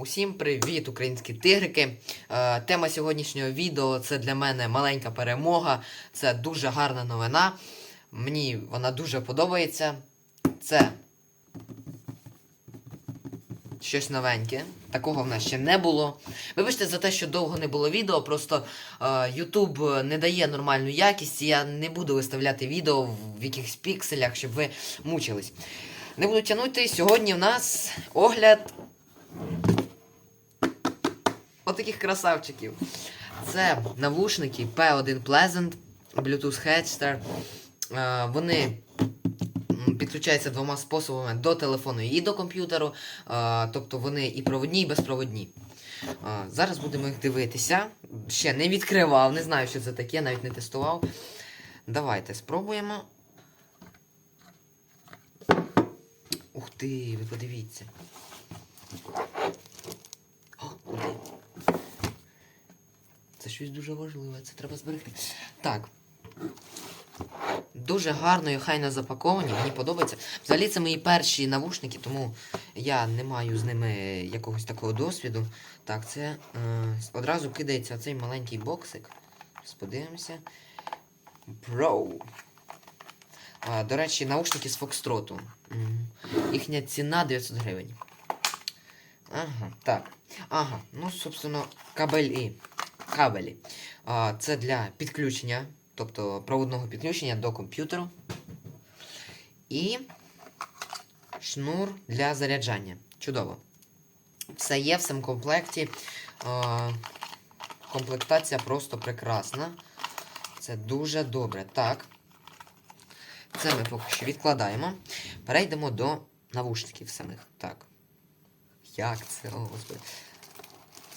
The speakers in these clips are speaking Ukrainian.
Усім привіт, українські тигрики. Е, тема сьогоднішнього відео це для мене маленька перемога. Це дуже гарна новина. Мені вона дуже подобається. Це щось новеньке. Такого в нас ще не було. Вибачте за те, що довго не було відео, просто е, YouTube не дає нормальну якість, і я не буду виставляти відео в якихось пікселях, щоб ви мучились. Не буду тягнути. Сьогодні в нас огляд отаких красавчиків. Це навушники P1 Pleasant, Bluetooth Headster. Е, Вони підключаються двома способами до телефону і до комп'ютеру. Е, Тобто вони і проводні, і безпроводні. Е, Зараз будемо їх дивитися. Ще не відкривав, не знаю, що це таке, навіть не тестував. Давайте спробуємо. Ух ти, ви подивіться. О, куди? Це щось дуже важливе, це треба зберегти. Так. Дуже гарно і хайно запаковані, мені подобається. Взагалі це мої перші навушники, тому я не маю з ними якогось такого досвіду. Так, це е, одразу кидається цей маленький боксик. Зараз подивимося. Pro. До речі, наушники з Фокстроту. Їхня ціна 900 гривень. Ага, так. Ага, ну, собственно, кабелі. Кабелі. Це для підключення, тобто проводного підключення до комп'ютеру. І шнур для заряджання. Чудово. Все є в цьому комплекті. Комплектація просто прекрасна. Це дуже добре. Так. Це ми поки що відкладаємо. Перейдемо до навушників самих. Так. Як це? О, господи.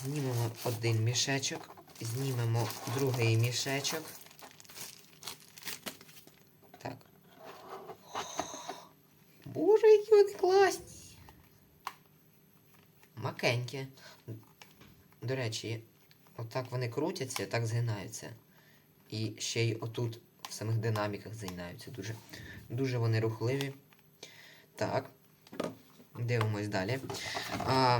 Знімемо один мішечок. Знімемо другий мішечок. Так. Боже, які вони класні. Макенькі. До речі, отак вони крутяться, так згинаються. І ще й отут в самих динаміках згинаються. Дуже, дуже вони рухливі. Так. Дивимось далі. А,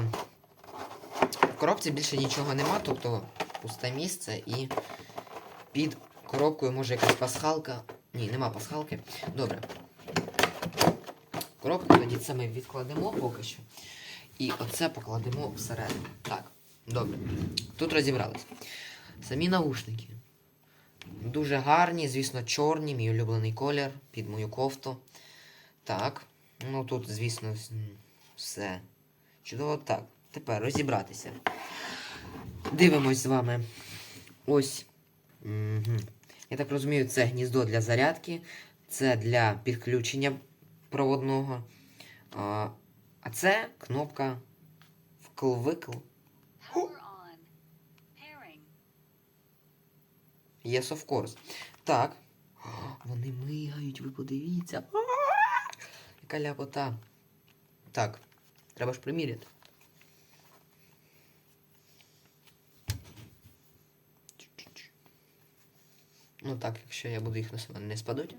в коробці більше нічого нема, тобто пусте місце і під коробкою може якась пасхалка. Ні, нема пасхалки. Добре. Коробку тоді це ми відкладемо поки що. І оце покладемо всередину. Так, добре. Тут розібрались. Самі наушники. Дуже гарні, звісно, чорні, мій улюблений колір під мою кофту. Так. Ну тут, звісно, все. Чудово так. Тепер розібратися. Дивимось з вами. Ось. Угу. Я так розумію, це гніздо для зарядки, це для підключення проводного. А, це кнопка вкл-викл. Power on. Pairing. Yes, of course. Так. О, Вони мигають, ви подивіться. Яка ляпота. Так. Треба ж приміряти. Ну так, якщо я буду їх носити, вони не спадуть.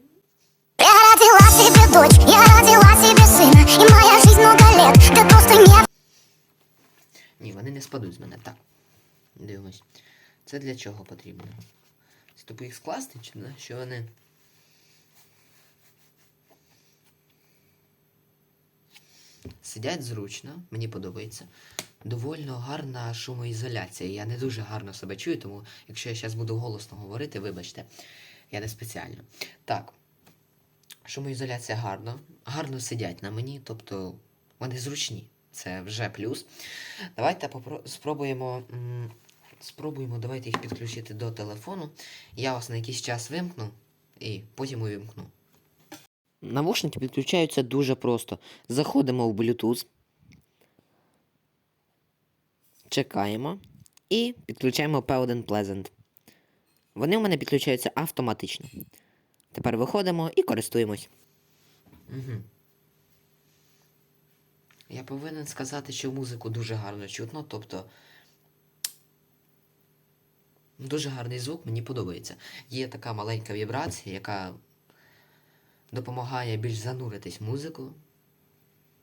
Я родила себе дочь, я родила себе сына И моя жизнь много лет, да просто не Ні, вони не спадуть з мене. Так. Дивимось. Це для чого потрібно? Це типу їх скласти, чи не? Що вони. Сидять зручно, мені подобається. Довольно гарна шумоізоляція. Я не дуже гарно себе чую, тому якщо я зараз буду голосно говорити, вибачте, я не спеціально. Так. Шумоізоляція гарно. Гарно сидять на мені, тобто вони зручні. Це вже плюс. Давайте попро- спробуємо. Спробуємо, давайте їх підключити до телефону. Я вас на якийсь час вимкну і потім увімкну. Навушники підключаються дуже просто. Заходимо в Bluetooth. Чекаємо. І підключаємо P1 Pleasant. Вони у мене підключаються автоматично. Тепер виходимо і користуємось. Угу. Я повинен сказати, що музику дуже гарно чутно, тобто. Дуже гарний звук, мені подобається. Є така маленька вібрація, яка допомагає більш зануритись в музику.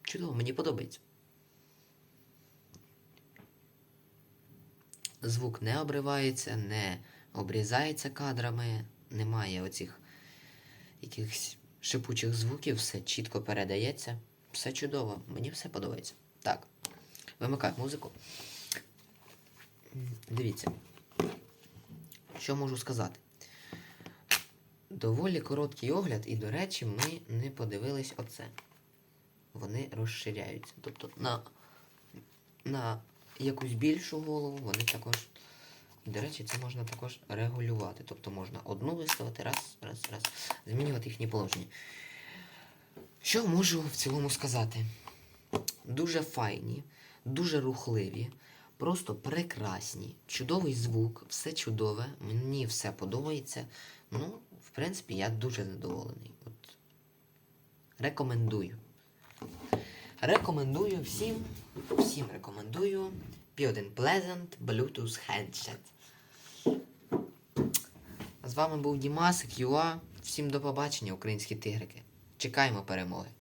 Чудово, мені подобається. Звук не обривається, не обрізається кадрами, немає оцих якихось шипучих звуків, все чітко передається. Все чудово, мені все подобається. Так, вимикай музику. Дивіться. Що можу сказати? Доволі короткий огляд, і, до речі, ми не подивились оце. Вони розширяються. Тобто на, на якусь більшу голову вони також. До речі, це можна також регулювати. Тобто можна одну виставити, раз, раз, раз, змінювати їхні положення. Що можу в цілому сказати? Дуже файні, дуже рухливі, просто прекрасні, чудовий звук, все чудове, мені все подобається. Ну, в принципі, я дуже задоволений. От. Рекомендую. Рекомендую всім, всім рекомендую P1 Pleasant Bluetooth Headset. З вами був Дімасик, Юа. Всім до побачення, українські тигрики. Чекаємо перемоги.